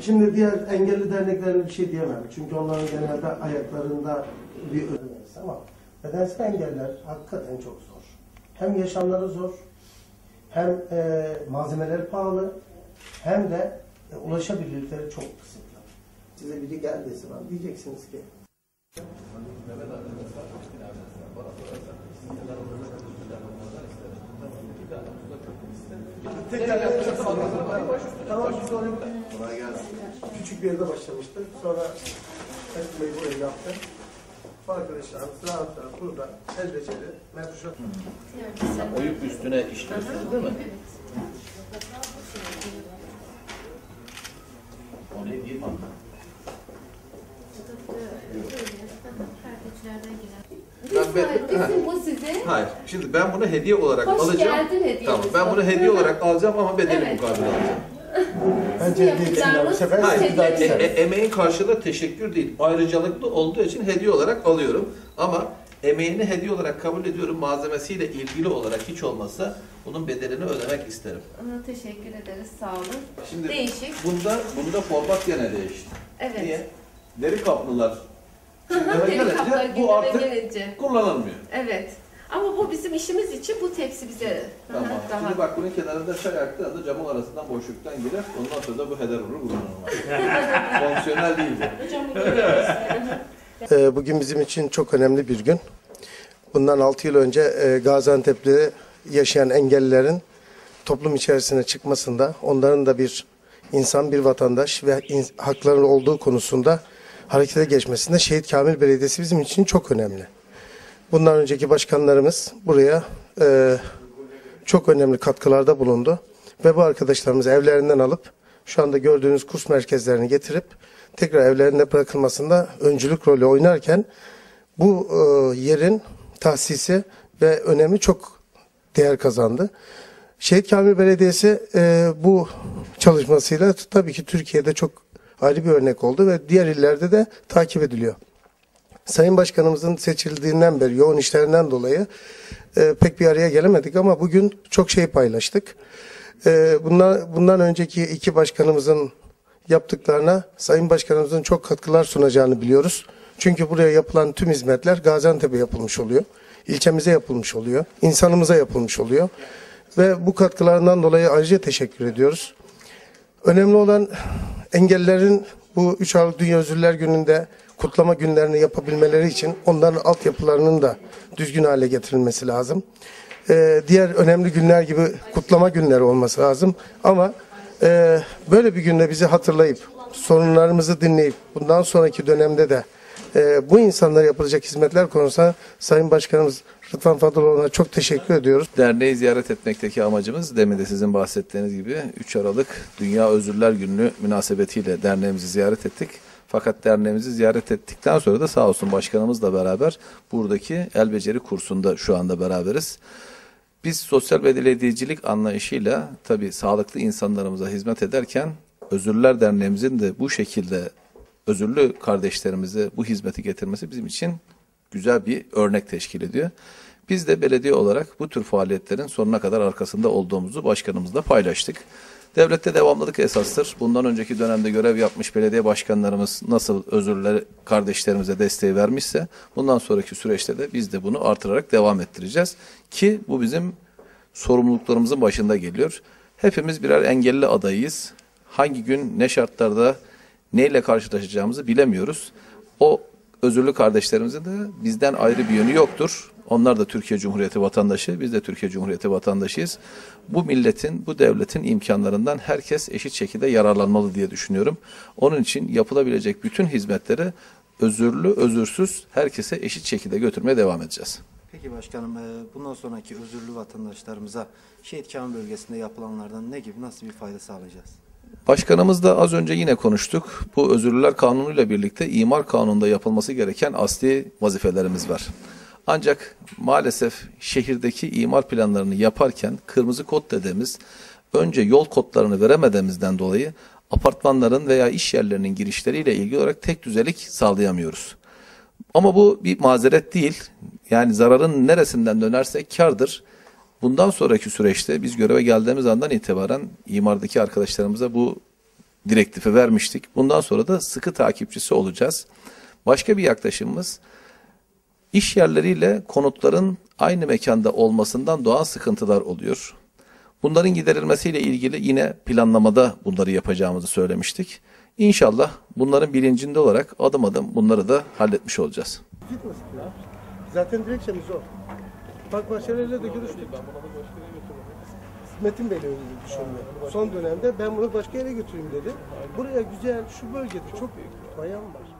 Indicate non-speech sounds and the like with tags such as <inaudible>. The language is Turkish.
Şimdi diğer engelli derneklerine bir şey diyemem. Çünkü onların genelde ayaklarında bir ölmez ama bedensel engeller hakikaten çok zor. Hem yaşamları zor, hem e, malzemeleri pahalı, hem de e, ulaşabilirlikleri çok kısıtlı. Size biri geldiği zaman diyeceksiniz ki Tekrar Tamam, sonra Kolay gelsin. küçük bir yerde başlamıştık. Sonra etmeyi buraya yaptık. Bu arkadaşlarımız rahat rahat burada el beceri, mevcut. Oyup üstüne işliyorsunuz değil mi? Bizim bu size. Hayır. Şimdi ben bunu hediye olarak Hoş alacağım. geldin hediyemiz. Tamam. Ben bunu hediye olarak alacağım ama bedeli Evet. mukabil alacağım. Bence hediye etsinler bu sefer. Hayır. siz bir daha E- e- emeğin karşılığı teşekkür değil. Ayrıcalıklı olduğu için hediye olarak alıyorum. Ama emeğini hediye olarak kabul ediyorum. Malzemesiyle ilgili olarak hiç olmazsa bunun bedelini ödemek isterim. Aha, teşekkür ederiz. Sağ olun. Şimdi Değişik. bunda bunda format gene değişti. Evet. Niye? Deri kaplılar. Eve gelince bu artık gelince. kullanılmıyor. Evet. Ama bu bizim işimiz için bu tepsi bize Tamam. daha Şimdi bak bunun kenarında çay aktığında camın arasından boşluktan girer. Ondan sonra da bu heder olur kullanılmaz. <laughs> Fonksiyonel değil bu. Ee, Bugün bizim için çok önemli bir gün. Bundan 6 yıl önce e, Gaziantep'te yaşayan engellilerin toplum içerisine çıkmasında, onların da bir insan, bir vatandaş ve hakları olduğu konusunda harekete geçmesinde Şehit Kamil Belediyesi bizim için çok önemli. Bundan önceki başkanlarımız buraya e, çok önemli katkılarda bulundu ve bu arkadaşlarımız evlerinden alıp şu anda gördüğünüz kurs merkezlerini getirip tekrar evlerinde bırakılmasında öncülük rolü oynarken bu e, yerin tahsisi ve önemi çok değer kazandı. Şehit Kamil Belediyesi e, bu çalışmasıyla tabii ki Türkiye'de çok ayrı bir örnek oldu ve diğer illerde de takip ediliyor. Sayın Başkanımızın seçildiğinden beri yoğun işlerinden dolayı e, pek bir araya gelemedik ama bugün çok şey paylaştık. E, bundan, bundan önceki iki başkanımızın yaptıklarına Sayın Başkanımızın çok katkılar sunacağını biliyoruz. Çünkü buraya yapılan tüm hizmetler Gaziantep'e yapılmış oluyor. İlçemize yapılmış oluyor. insanımıza yapılmış oluyor. Ve bu katkılarından dolayı ayrıca teşekkür ediyoruz. Önemli olan engellilerin bu 3 Aralık Dünya Özürler Günü'nde kutlama günlerini yapabilmeleri için onların altyapılarının da düzgün hale getirilmesi lazım. Ee, diğer önemli günler gibi kutlama günleri olması lazım. Ama e, böyle bir günde bizi hatırlayıp sorunlarımızı dinleyip bundan sonraki dönemde de e, bu insanlara yapılacak hizmetler konusunda Sayın Başkanımız Rıdvan Fadıloğlu'na çok teşekkür ediyoruz. Derneği ziyaret etmekteki amacımız demin de sizin bahsettiğiniz gibi 3 Aralık Dünya Özürler Günü münasebetiyle derneğimizi ziyaret ettik. Fakat derneğimizi ziyaret ettikten sonra da sağ olsun başkanımızla beraber buradaki el beceri kursunda şu anda beraberiz. Biz sosyal belediyecilik anlayışıyla tabii sağlıklı insanlarımıza hizmet ederken Özürler Derneğimizin de bu şekilde özürlü kardeşlerimize bu hizmeti getirmesi bizim için güzel bir örnek teşkil ediyor. Biz de belediye olarak bu tür faaliyetlerin sonuna kadar arkasında olduğumuzu başkanımızla paylaştık. Devlette devamlılık esastır. Bundan önceki dönemde görev yapmış belediye başkanlarımız nasıl özürler kardeşlerimize desteği vermişse bundan sonraki süreçte de biz de bunu artırarak devam ettireceğiz. Ki bu bizim sorumluluklarımızın başında geliyor. Hepimiz birer engelli adayıyız. Hangi gün ne şartlarda neyle karşılaşacağımızı bilemiyoruz. O özürlü kardeşlerimizin de bizden ayrı bir yönü yoktur. Onlar da Türkiye Cumhuriyeti vatandaşı, biz de Türkiye Cumhuriyeti vatandaşıyız. Bu milletin, bu devletin imkanlarından herkes eşit şekilde yararlanmalı diye düşünüyorum. Onun için yapılabilecek bütün hizmetleri özürlü, özürsüz herkese eşit şekilde götürmeye devam edeceğiz. Peki başkanım, e, bundan sonraki özürlü vatandaşlarımıza Şehit Kamil bölgesinde yapılanlardan ne gibi, nasıl bir fayda sağlayacağız? Başkanımız da az önce yine konuştuk. Bu özürlüler kanunuyla birlikte imar kanununda yapılması gereken asli vazifelerimiz var. Ancak maalesef şehirdeki imar planlarını yaparken kırmızı kod dediğimiz önce yol kodlarını veremediğimizden dolayı apartmanların veya iş yerlerinin girişleriyle ilgili olarak tek düzelik sağlayamıyoruz. Ama bu bir mazeret değil. Yani zararın neresinden dönerse kardır. Bundan sonraki süreçte biz göreve geldiğimiz andan itibaren imardaki arkadaşlarımıza bu direktifi vermiştik. Bundan sonra da sıkı takipçisi olacağız. Başka bir yaklaşımımız iş yerleriyle konutların aynı mekanda olmasından doğan sıkıntılar oluyor. Bunların giderilmesiyle ilgili yine planlamada bunları yapacağımızı söylemiştik. İnşallah bunların bilincinde olarak adım adım bunları da halletmiş olacağız. Zaten dilekçemiz o. Bak Bahçeli'yle de görüştük. Metin Bey'le öyle düşünüyor. Son dönemde ben bunu başka yere götüreyim dedi. Buraya güzel, şu bölgede çok bayan var.